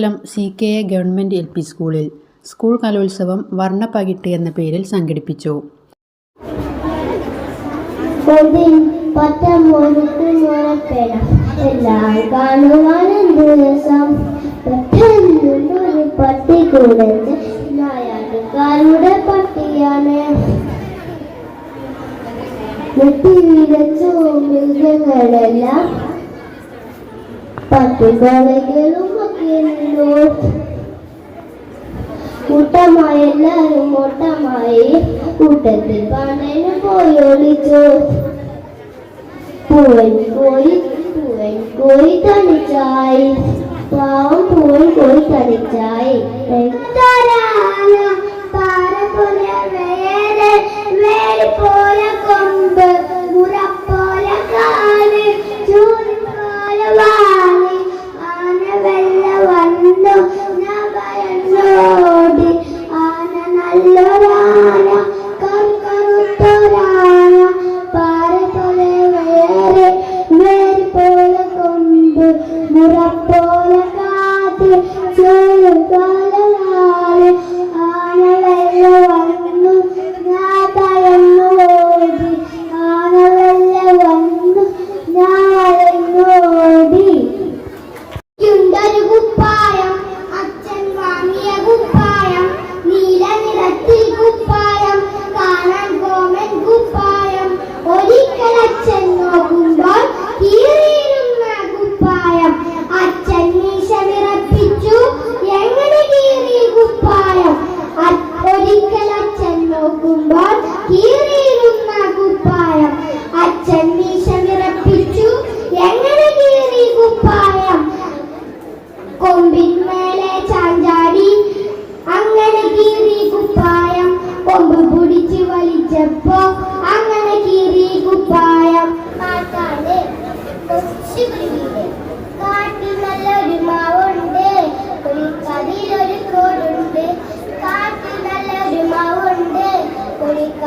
അമ്പലം C K A government L P സ്കൂളിൽ school കലോത്സവം വർണപ്പകിട്ട് എന്ന പേരിൽ സംഘടിപ്പിച്ചു. മോനപ്പേട എല്ലാം കൂട്ടത്തിൽ പണനും പോയി ഒളിച്ചു പൂവൻ കോയി പൂവൻ കോയി തണിച്ചായി. പാവം പൂവൻ കോയി തണിച്ചായി പാറ 生日快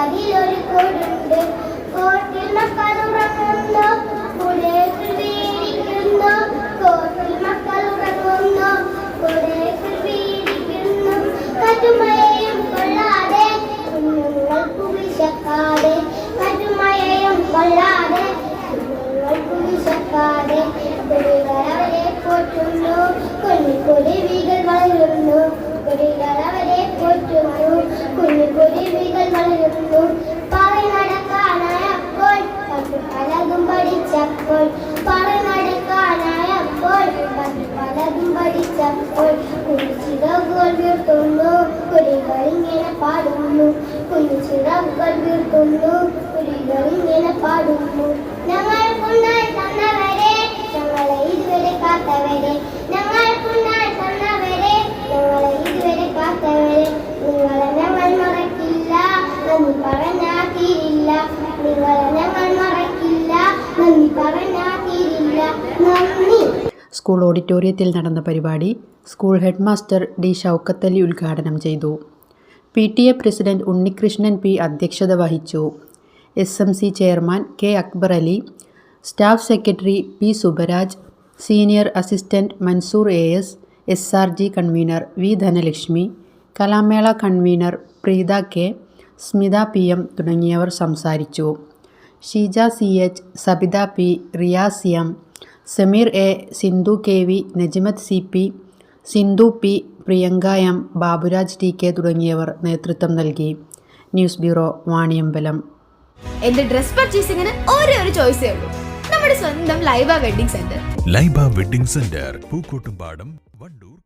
ഒരു കതിലൊരു കോട്ടിൽ മക്കൾ ഉറങ്ങുന്നു കൂടെ വീടിക്കുന്നു കോട്ടിൽ മക്കൾ ഉറങ്ങുന്നു കൂടെ വീടിക്കുന്നു കറ്റുമഴയും കൊള്ളാതെ കുഞ്ഞുങ്ങൾക്ക് വിശക്കാതെ. കറ്റുമഴയും കൊള്ളാതെ കുഞ്ഞുങ്ങൾക്ക് വിശക്കാതെ. കുടികളവരെ കുഞ്ഞു പഠിച്ചപ്പോൾ പറ നടക്കാനായപ്പോൾ പത്ത് പലതും പഠിച്ചപ്പോൾ കുഞ്ഞു വീർത്തുന്നു കുരികൾ ഇങ്ങനെ പാടുന്നു കുഞ്ഞു വീർത്തുന്നു കുരികൾ ഇങ്ങനെ പാടുന്നു. ഞങ്ങൾക്കുണ്ടായി സ്കൂൾ ഓഡിറ്റോറിയത്തിൽ നടന്ന പരിപാടി school head master D Shoukathali ഉദ്ഘാടനം ചെയ്തു. P T A president Unnikrishnan P അധ്യക്ഷത വഹിച്ചു. S M C chairman K Akbar Ali staff secretary P Subaraj senior assistant Mansoor A S S R G convener V Dhanalakshmi കലാമേള convener Preetha K Smitha P M തുടങ്ങിയവർ സംസാരിച്ചു. Sheeja C H Sabitha P Riyas M Sameer A Sindhu K V Najmath C P Sindhu P Priyanka M Baburaj T K തുടങ്ങിയവർ നേതൃത്വം നൽകി. News bureau Vaniyambalam. എന്റെ dress പർച്ചേസിംഗിന് ഒരേ ഒരു ചോയ്സേ ഉള്ളൂ. നമ്മുടെ സ്വന്തം Laiba wedding centre. Laiba wedding centre Pookkottumpadam Wandoor.